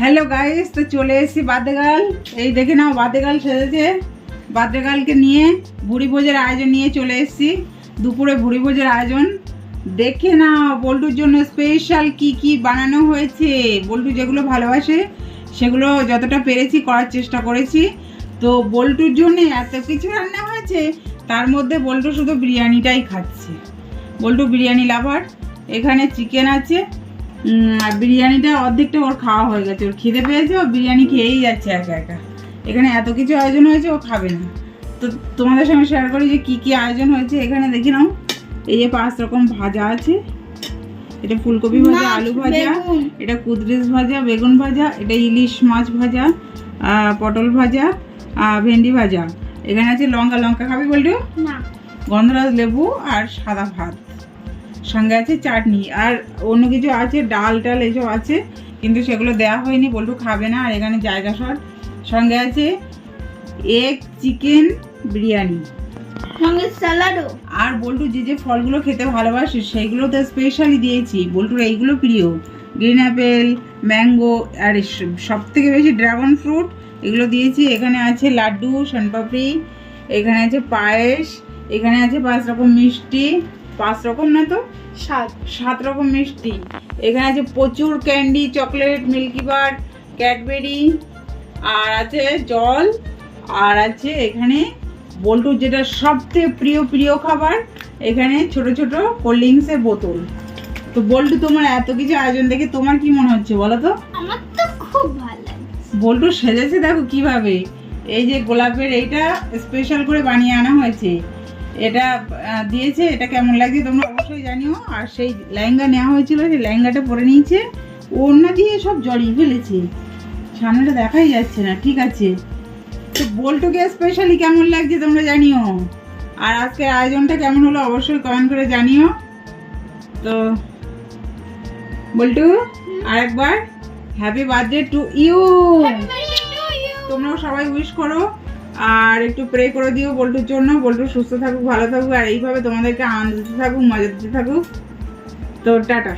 Hello guys তো চলে এসেছি বাদেগাল এই দেখে নাও বাদেগাল সেজেছে। বাদেগালকে নিয়ে ভুড়ি ভোজের আয়োজন নিয়ে চলে এসেছি। দুপুরে ভুড়ি ভোজের আয়োজন। দেখে না বল্টুর জন্য স্পেশাল কি কি বানানো হয়েছে। বল্টু যেগুলো ভালোবাসে, সেগুলো যতটা পেরেছি করার চেষ্টা করেছি। তো বল্টুর জন্য এত কিছু রান্না হয়েছে, তার মধ্যে বল্টু শুধু বিরিয়ানিটাই খাচ্ছে। বল্টু বিরিয়ানি লাভার এখানে চিকেন আছে বিরিয়ানিটা অর্ধেকটা ওর খাওয়া হয়ে গেছে। ওর খিদে পেয়েছে ও বিরিয়ানি খেয়েই যাচ্ছে একা একা। এখানে এত কিছু আয়োজন হয়েছে ও খাবে না। তো তোমাদের সঙ্গে শেয়ার করি যে কী কী আয়োজন হয়েছে। এখানে দেখে নাও এই যে পাঁচ রকম ভাজা আছে। এটা ফুলকপি ভাজা আলু ভাজা এটা কুদরিস ভাজা বেগুন ভাজা এটা ইলিশ মাছ ভাজা পটল ভাজা ভেন্ডি ভাজা। এখানে আছে লঙ্কা লঙ্কা খাবি বলটু? গন্ধরাজ লেবু আর সাদা ভাত। সঙ্গে আছে চাটনি আর অন্য কিছু আছে ডাল টাল এসব আছে কিন্তু সেগুলো দেওয়া হয়নি বল্টু খাবে না আর এখানে জায়গা শট সঙ্গে আছে এগ চিকেন বিরিয়ানি। সঙ্গে স্যালাডও আর বল্টু যে যে ফলগুলো খেতে ভালোবাসে সেইগুলো তো স্পেশালি দিয়েছি। বল্টুর এইগুলো প্রিয়। গ্রিন অ্যাপেল ম্যাঙ্গো আর সব থেকে বেশি ড্রাগন ফ্রুট এগুলো দিয়েছি। এখানে আছে লাড্ডু সোনপাপড়ি এখানে আছে পায়েস এখানে আছে পাঁচ রকম মিষ্টি। পাঁচ রকম না তো? সাত। সাত রকম মিষ্টি। এখানে আছে প্রচুর candy chocolate Milky Bar Cadbury আর আছে জল আর আছে এখানে বল্টুর যেটা সবচেয়ে প্রিয় প্রিয় খাবার এখানে ছোট ছোট কোল্ড ড্রিঙ্কসের বোতল। তো বল্টু তোমার এত কিছু আয়োজন দেখে তোমার কি মনে হচ্ছে বলো তো? আমার তো খুব ভালো বল্টু সেজেছে দেখো কীভাবে। এই যে গোলাপের এইটা স্পেশাল করে বানিয়ে আনা হয়েছে। এটা দিয়েছে এটা কেমন লাগছে তোমরা অবশ্যই জানিও। আর সেই লেহেঙ্গা নেওয়া হয়েছিল সেই লেহেঙ্গাটা পরে নিয়েছে। ওড়না দিয়ে সব জড়িয়ে ফেলেছে। সামনেটা দেখাই যাচ্ছে না ঠিক আছে। তো বল্টুকে স্পেশালি কেমন লাগছে তোমরা জানিও। আর আজকের আয়োজনটা কেমন হলো অবশ্যই কমেন্ট করে জানিও। তো বল্টু আরেকবার হ্যাপি বার্থডে টু ইউ তোমরাও সবাই উইশ করো। আর একটু প্রে করে দিও বল্টুর জন্য। বল্টু সুস্থ থাকুক, ভালো থাকুক, আর এইভাবে তোমাদেরকে আনন্দ দিতে থাকুক, মজা দিতে থাকুক। তো টাটা।